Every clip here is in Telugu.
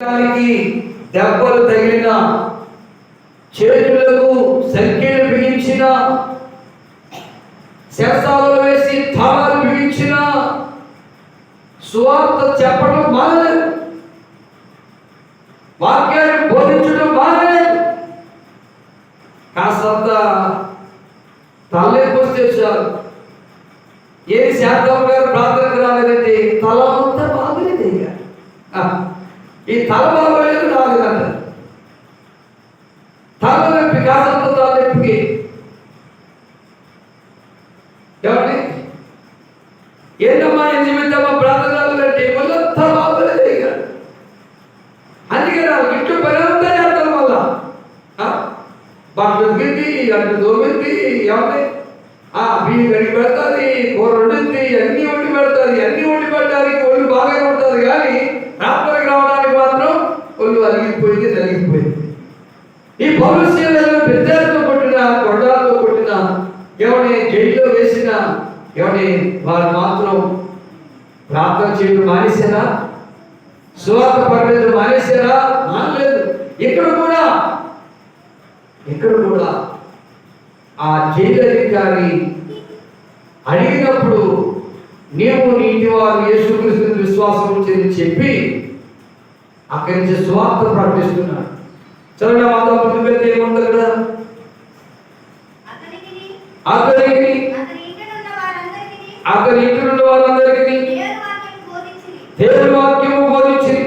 దానికి దెబ్బలు తగిలిన చేతులకు సంఖ్యలు బిగించిన శస్త్రాలు వేసి తాళాలు బిగించిన సువార్త చెప్పడం మానలేదు. వాక్యాన్ని బోధించడం మానలేదు. కాస్తంత తలెప్పొస్తే చాలు ఏది శాతం గారు ప్రార్థనకు రాలేదంటే తల అంతా బాగలేదు ఇక ఆ, ఈ తల బాగలేదు రాలేదంట తల నొప్పి కాసంత తల ఏమండి ఏంటమ్మా ఏం నిమిత్తమ్మా ప్రార్థన అంటే మొదలంతా బాగలేదు ఇక. అందుకే నా ఇంట్లో పని అంతా చేస్తాను మళ్ళా. ఆ, బట్టలు ఉతికింది అటు దోమింది ఏమండి ఆ బియ్యం కడిగి పెడతాది కూర వండుద్ది అన్ని వండి పెడతాది అన్ని వండి పెట్టడానికి ఒళ్ళు బాగా ఉంటుంది కానీ రాత్రికి రావడానికి మాత్రం ఒళ్ళు అలిగిపోయింది నలిగిపోయింది. ఈ పౌరుషీలను పెద్దలతో కొట్టిన కొండలతో కొట్టిన ఎవరిని జైల్లో వేసిన ఎవరిని వారు మాత్రం ప్రార్థన చేయడం మానేశారా? సువార్త పర్లేదు మానేశారా? మానలేదు. ఇక్కడ కూడా ఇక్కడ కూడా ఆ జైలు అధికారి అడిగినప్పుడు నీవు నీటి వారు యేసుక్రీస్తుని విశ్వాసం ఉంచని చెప్పి అక్కడి నుంచి స్వార్థ ప్రకటిస్తున్నాడు. చదవండి మాతో ముందు పెడితే ఏముంది అక్కడ. అతని ఇంటి ఉన్న వాళ్ళందరికీ దేవుని వాక్యము బోధించింది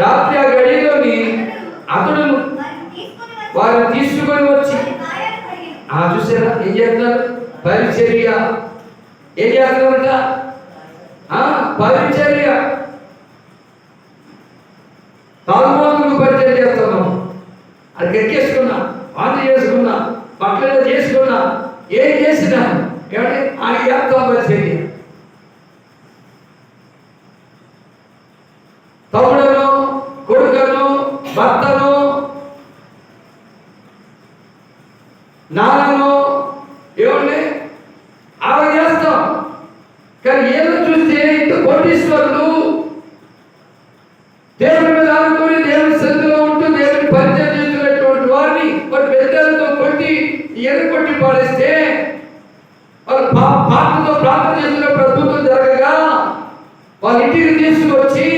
రాత్రి ఆ గడియలోని అతడు వారిని తీసుకొని వచ్చి. ఆ చూసారా ఏం చేస్తున్నారు? పరిచర్య. ఏం చేస్తున్నారట? పరిచర్య తాగుబోతులకు పరిచర్య చేస్తున్నాం అది ఎక్కేసుకున్నా వాంతి చేసుకున్నా బట్టలు చేసుకున్నా ఏం చేసినా ఏమంటే ఆ చేస్తాం పరిచర్య తమ్ముడను కొడుకను భర్తను నాన్నను ఏమండి అలా చేస్తాం. కానీ ఏదో చూస్తే ఇంత కోటీశ్వరులు దేవుని మీద ఆనుకొని దేవుని సన్నిధిలో ఉంటూ దేవుని పరిచయం చేస్తున్నటువంటి వారిని వారి పెద్దలతో కొట్టి ఎర్ర కొట్టి పాడేస్తే వాళ్ళు పా- పాటలతో ప్రార్థన చేస్తున్నప్పుడు అద్భుతం జరగగా వాళ్ళ ఇంటికి తీసుకొచ్చి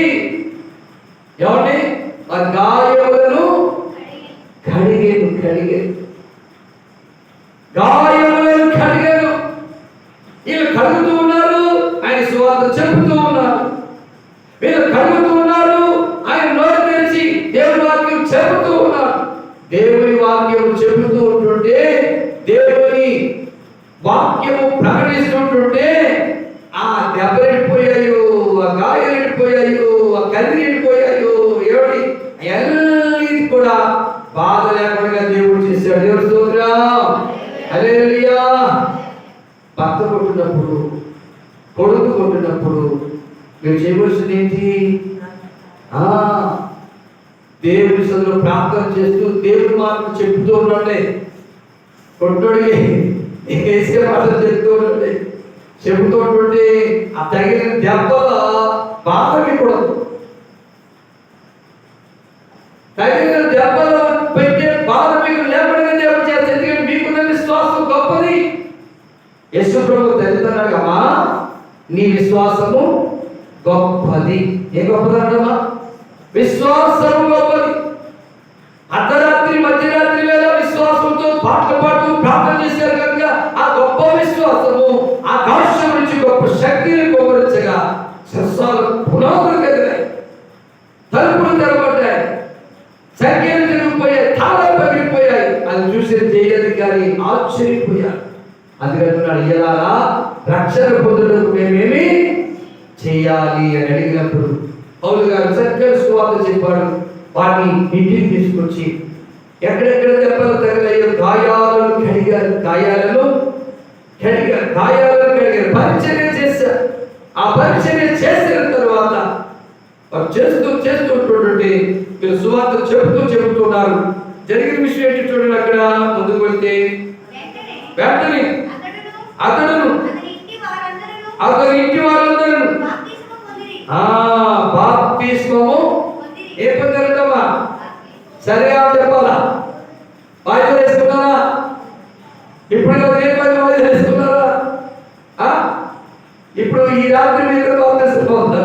ఏమండి? ఆ గాయములను కడిగేను కడిగేను. గాయములను కడిగేను. వీళ్ళు కడుగుతూ ఉన్నారు ఆయన సువార్త చెబుతూ ఉన్నారు. వీళ్ళు కడుగుతూ ఉన్నారు ఆయన నోరు తెరిచి దేవుని వాక్యం చెబుతూ ఉన్నారు. దేవుని వాక్యం చెబుతూ ఉంటుంటే దేవుని వాక్యము ప్రకటిస్తుంటుంటే ఆ దెబ్బలెడిపోయాయో ఆ గాయాలెడిపోయాయో ఆ కదిలి వెళ్ళిపోయాయో ఏమిటి అన్ని కూడా బాధ లేకుండా దేవుడు చేశాడు. దేవుడు స్తోత్రం? హల్లెలూయా. భర్త కొట్టినప్పుడు కొడుకు కొట్టినప్పుడు మీరు చేయవలసింది ఏంటి? దేవుడి సదులు ప్రార్థన చేస్తూ దేవుడి మార్పు చెప్తూ ఉండండి. కొట్టుడికి వేసే మాటలు చెప్తూ ఉండండి. చెబుతూ ఉంటుంటే ఆ తగిన దెబ్బల బాధ కూడదు. తగిన దెబ్బలో యేసు ప్రభు తెలుతున్నాడమ్మా నీ విశ్వాసము గొప్పది. ఏ గొప్పదంటమ్మా? విశ్వాసము గొప్పది. అర్ధరాత్రి మధ్యరాత్రి వేళ విశ్వాసంతో పాటలు పాడుతూ ప్రార్థన చేశారు కనుక ఆ గొప్ప విశ్వాసము ఆ కాశ్యం నుంచి గొప్ప శక్తిని అందుకంటున్నాడు ఇలాగా రక్షణ పొందుటకు మేమేమి చేయాలి అని అడిగినప్పుడు పౌలు గారు చక్కని సువార్త చెప్పాడు. వాటిని ఇంటికి తీసుకొచ్చి ఎక్కడెక్కడ దెబ్బలు తగలయ్యో గాయాలను కడిగారు గాయాలను కడిగారు గాయాలను కడిగారు. పరిచర్య చేశారు ఆ పరిచర్య చేసిన తర్వాత చేస్తూ చేస్తూ ఉంటుంటే మీరు సువార్త చెబుతూ చెబుతున్నారు జరిగిన విషయం ఏంటి చూడండి అక్కడ ముందుకు వెళ్తే. వెంటనే అతని అతని ఇంటి వాళ్ళందరూ. ఆ బాప్తిస్మము. ఏ పొందారంటమ్మా సరిగా చెప్పాలా? వాయిదా వేసుకున్నారా ఇప్పుడు ఏ పని వాయిదా వేసుకున్నారా? ఇప్పుడు ఈ రాత్రి మీరు బాగుందా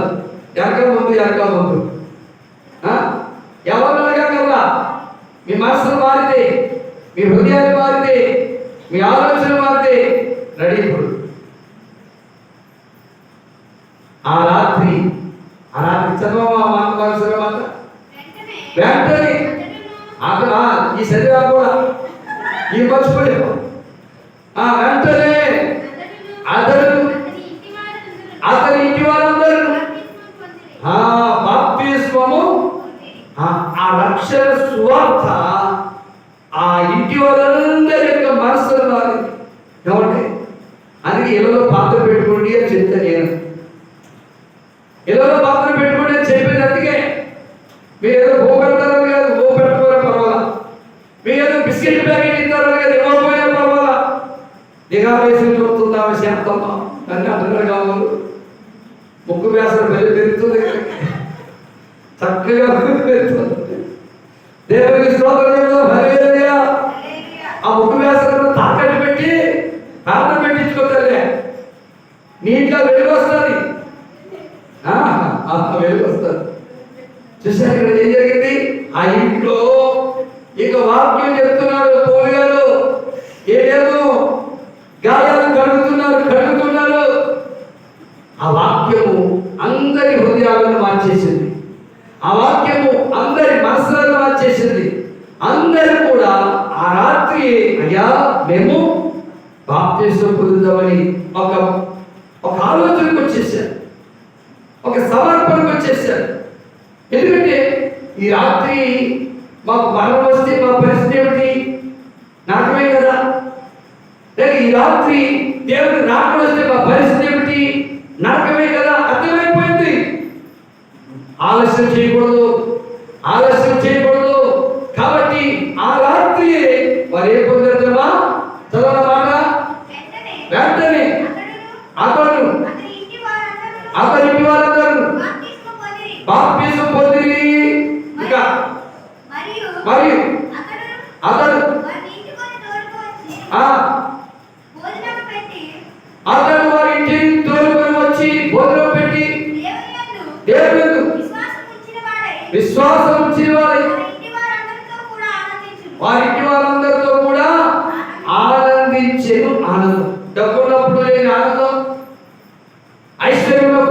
వెనక ముందు వెనక ముందు? ఎవరు అడగగలరా మీ మనసులు మారితే మీ హృదయాలు మారితే మీ ఆలోచన మారితే రెడీ ఇప్పుడు ఆ రాత్రి మనసులో మాట వెంటనే. అక్కడ ఈ శరీరా కూడా. ఈ మర్చిపోయావు ఆ వెంటనే. అతడు అతని ఇంటి వారందరూ. వారందరూ. ఆ బాప్తిస్మము. పొందిరి. ఆ ఆ రక్షణ సువార్త ఆ ఇంటి వాళ్ళందరి యొక్క మనసులో మారింది కాబట్టి అందుకే ఇళ్ళలో పాత్ర పెట్టుకోండి అని చెప్తా నేను. ఇళ్ళలో పాత్ర పెట్టుకోండి అని చెప్పేది అందుకే మీరు ఏదో భూ పెడతారని కాదు భూ పెట్టకపోయినా పర్వాలా మీరు ఏదో బిస్కెట్ ప్యాకెట్ ఇస్తారని కాదు ఇవ్వకపోయినా పర్వాలా నిఘా వేసి చూస్తుందా శాంతమ్మ నన్ను అందరూ కావాలి ముక్కు వ్యాసం వెళ్ళి పెరుగుతుంది. చక్కగా పెరుగుతుంది. దేవుడికి స్తోత్రం చెప్తాం హల్లెలూయా హల్లెలూయా. ఆ ముక్కు వ్యాసం తాకట్టు పెట్టి ప్రార్థన పెట్టించుకోతలే నీట్గా వెలుగు వస్తుంది ఆ, ఆ వెలుగు వస్తుంది చూసారు ఇక్కడ ఏం జరిగింది ఆ ఇంట్లో ఇక వాక్యం చెప్తున్నారు పౌలు గారు ఏదేమో గాయాలు కడుగుతున్నారు కడుగుతున్నారు ఆ వాక్యము అందరి హృదయాలను మార్చేసింది ఆ వాక్యము అందరి మనసులను మార్చేసింది అందరూ కూడా ఆ రాత్రి అయ్యా మేము బాప్తిసం పొందుదామని ఒక ఒక ఆలోచనకు వచ్చేసారు. ఒక సమర్పణకు వచ్చేసారు. ఎందుకంటే ఈ రాత్రి మాకు మరణం వస్తే మా పరిస్థితి ఏమిటి? నరకమే కదా. లేక ఈ రాత్రి దేవుడు రాకుండా వస్తే మా పరిస్థితి ఏమిటి? నరకమే కదా. అర్థమైపోయింది. ఆలస్యం చేయకూడదు. ఆలస్యం చేయ కాబట్టి ఆ రాత్రి వారు ఏ పొందుతామా చదవనమాట వెంటనే వెంటనే అతడును అతను అతని ఇంటి వారందరూ బాప్తిస్మం పొందిరి. ఇంకా మరియు అతడు అతడు వారి ఇంటిని తోలుకొని వచ్చి భోజనం పెట్టి దేవుడు విశ్వాసం ఉంచిన వారి వారి ఇంటి. వారి ఇంటి వారందరితో కూడా ఆనందించెను ఆనందం డబ్బు ఉన్నప్పుడు లేని ఆనందం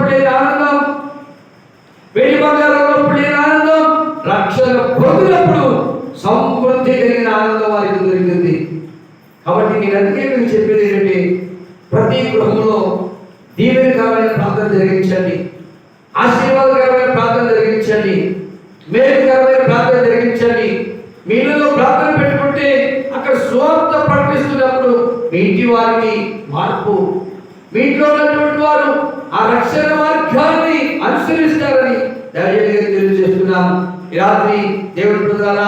పుట్టిన ఆనందం వెడి బంగారంలో పుట్టిన ఆనందం రక్షణ పొందినప్పుడు సమృద్ధి కలిగిన ఆనందం వారికి దొరికింది. కాబట్టి నేను అందుకే మీకు చెప్పేది ఏంటంటే ప్రతి గృహంలో దీవెనకరమైన ప్రార్థన జరిగించండి. ఆశీర్వాదకరమైన ప్రార్థన జరిగించండి. మేలుకరమైన ప్రార్థన జరిగించండి. మీ ఇళ్ళలో ప్రార్థన పెట్టుకుంటే అక్కడ స్వార్థ ప్రకటిస్తున్నప్పుడు మీ ఇంటి వారికి మార్పు. మీ ఇంట్లో ఉన్నటువంటి వారు ఆ రక్షణ మార్గాన్ని అనుసరిస్తారని దయచేసి తెలియజేస్తున్నాం ఈ రాత్రి దేవుడి ప్రజల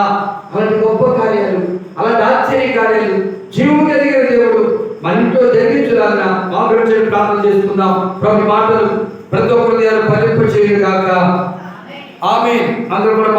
అలాంటి గొప్ప కార్యాలు అలాంటి ఆశ్చర్య కార్యాలు జీవం కలిగిన దేవుడు మన ఇంట్లో జరిగించాలన్న మా గురించి ప్రార్థన చేసుకుందాం. ప్రతి మాటలు ప్రతి ఒక్కరి ఫలింప చేయగాక. ఆమె అందరూ కూడా